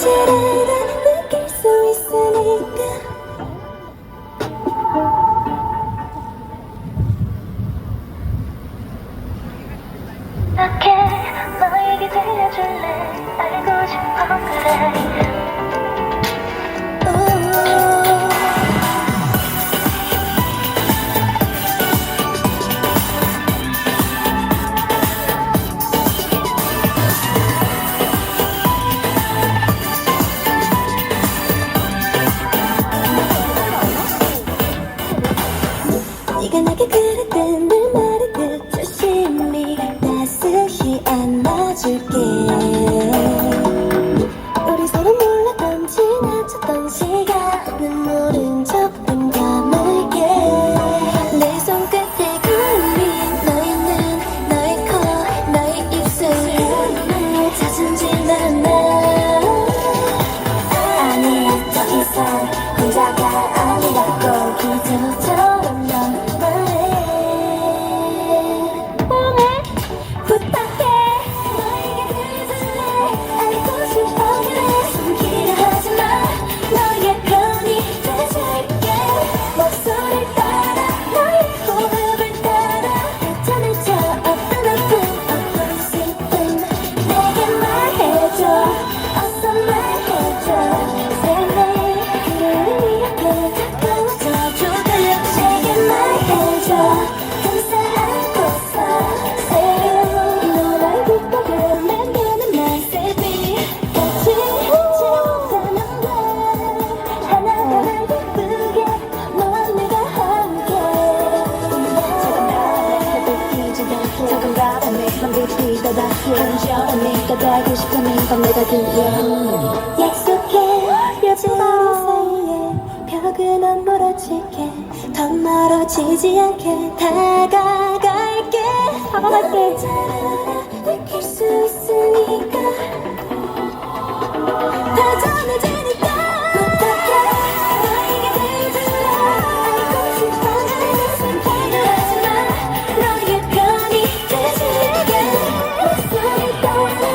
사랑을 느낄 수 있으니까 Okay. 이거다 간절한 네가 되고 싶은 이밤 내가 그려 약속해. 여전히 사이에 벽은 안 멀어질게 더 멀어지지 않게 다가갈게. 다가갈게 Bye.